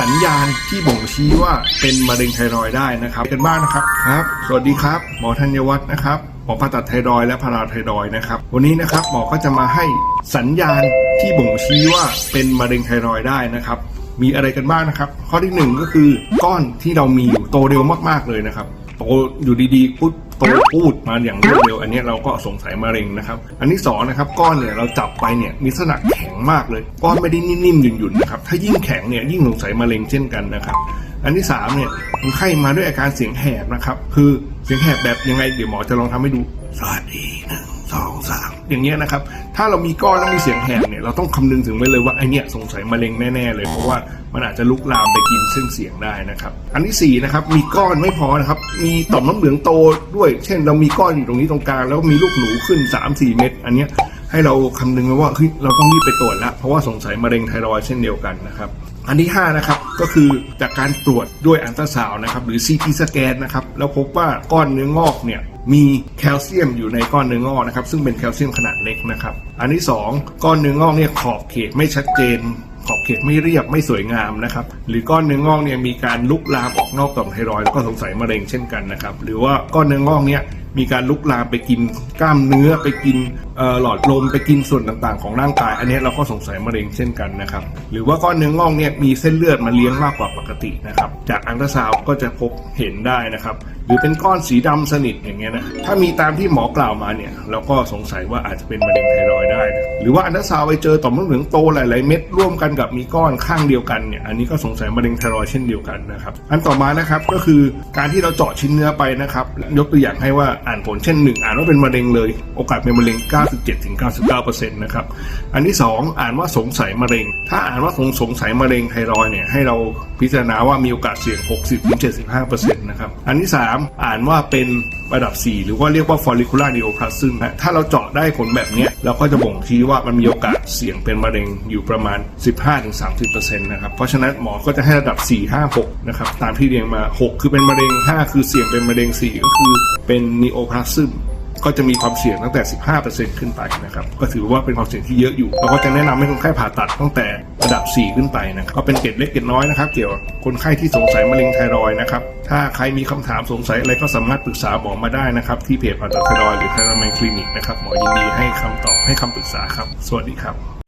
สัญญาณที่บ่งชี้ว่าเป็นมะเร็งไทรอยได้นะครับกันบ้างนะครับครับ สวัสดีครับ หมอธัญวัฒน์นะครับหมอผ่าตัดไทรอยและพาราไทรอยนะครับ วันนี้นะครับหมอก็จะมาให้สัญญาณที่บ่งชี้ว่าเป็นมะเร็งไทรอยได้นะครับ มีอะไรกันบ้างนะครับ ข้อที่หนึ่งก็คือก้อนที่เรามีอยู่โตเร็วมากๆเลยนะครับโตอยู่ดีๆปุ๊บโตพูดมาอย่างรวดเร็ว อันนี้เราก็สงสัยมะเร็งนะครับ อันที่สองนะครับก้อนเนี่ยเราจับไปเนี่ยมีลักษณะแมากเลยก้อนไม่ได้นิ่มๆหยุ่นๆนะครับถ้ายิ่งแข็งเนี่ยยิ่งสงสัยมะเร็งเช่นกันนะครับ อันที่สามเนี่ยคนไข้มาด้วยอาการเสียงแหบนะครับ คือเสียงแหบแบบยังไงเดี๋ยวหมอจะลองทำให้ดูสวัสดีหนึ่งสองสามอย่างเงี้ยนะครับ ถ้าเรามีก้อนแล้วมีเสียงแหบเนี่ยเราต้องคำนึงถึงไว้เลยว่าไอเนี้ยสงสัยมะเร็งแน่ๆเลยเพราะว่ามันอาจจะลุกลามไปกินเส้นเสียงได้นะครับ อันที่สี่นะครับมีก้อนไม่พอนะครับ มีต่อมน้ำเหลืองโตด้วย เช่น เรามีก้อนอยู่ตรงนี้ตรงกลางแล้วมีลูกหนูขึ้น 3-4 เม็ดอันเนี้ย ให้เราคำนึงไว้ว่าเฮ้ยเราต้องรีบไปตรวจแล้วเพราะว่าสงสัยมะเร็งไทรอยด์เช่นเดียวกันนะครับอันที่5นะครับก็คือจากการตรวจด้วยอัลตราซาวนะครับหรือ CT สแกนนะครับแล้วพบว่าก้อนเนื้องอกเนี่ยมีแคลเซียมอยู่ในก้อนเนื้องอกนะครับซึ่งเป็นแคลเซียมขนาดเล็กนะครับอันที่ 2 ก้อนเนื้องอกเนี่ยขอบเขตไม่ชัดเจน ขอบเขตไม่เรียบไม่สวยงามนะครับหรือก้อนเนื้องอกเนี่ยมีการลุกลามออกนอกต่อมไทรอยด์แล้วก็สงสัยมะเร็งเช่นกันนะครับหรือว่าก้อนเนื้องอกเนี่ย มีการลุกลามไปกินกล้ามเนื้อไปกินหลอดลมไปกินส่วนต่างๆ ของร่างกาย อันนี้เราก็สงสัยมะเร็งเช่นกันนะครับ หรือว่าก้อนเนื้องอกเนี่ยมีเส้นเลือดมาเลี้ยงมากกว่าปกตินะครับ จากอันตราซาวก็จะพบเห็นได้นะครับหรือเป็นก้อนสีดำสนิทอย่างเงี้ยนะถ้ามีตามที่หมอกล่าวมาเนี่ย เราก็สงสัยว่าอาจจะเป็นมะเร็งไทรอยด์ได้นะหรือว่าอันตราซาวไปเจอต่อมน้ำเหลืองโตหลายๆเม็ดร่วมกันกับมีก้อนข้างเดียวกันเนี่ยอันนี้ก็สงสัยมะเร็งไทรอยด์เช่นเดียวกันนะครับอันต่อมานะครับก็คือการที่เราเจาะชิ้นเนื้อไปนะครับยกตัวอย่างให้ว่าอ่านผลเช่นหนึ่งอ่านว่าเป็นมะเร็งเลย โอกาสเป็นมะเร็ง 97-99%นะครับอันที่สองอ่านว่าสงสัยมะเร็ง ถ้าอ่านว่าสงสงสัยมะเร็งไทรอยด์เนี่ยให้เราพิจารณาว่ามีโอกาสเสี่ยง 60-75%นะครับอันที่ส3 อ่านว่าเป็นระดับ 4 หรือว่าเรียกว่า follicular neoplasm ฮะถ้าเราเจาะได้ผลแบบนี้เราก็จะบ่งชี้ว่ามันมีโอกาสเสี่ยงเป็นมะเร็งอยู่ประมาณ 15-30%นะครับเพราะฉะนั้นหมอก็จะให้ระดับ 4 5 6 นะครับ ตามที่เรียงมา 6 คือเป็นมะเร็ง 5 คือเสี่ยงเป็นมะเร็ง 4 ก็คือเป็น neoplasm ก็จะมีความเสี่ยงตั้งแต่ 15%ขึ้นไปนะครับ ก็ถือว่าเป็นความเสี่ยงที่เยอะอยู่ เราก็จะแนะนำให้คนไข้ผ่าตัดตั้งแต่ระดับ 4 ขึ้นไปนะก็เป็นเกล็ดเล็กเกล็ดน้อยนะครับ เกี่ยวกับคนไข้ที่สงสัยมะเร็งไทรอยนะครับ ถ้าใครมีคำถามสงสัยอะไรก็สามารถปรึกษาหมอมาได้นะครับ ที่เพจผ่าตัดไทรอยหรือไทรอยด์คลินิกนะครับ หมอยินดีให้คำตอบให้คำปรึกษาครับ สวัสดีครับ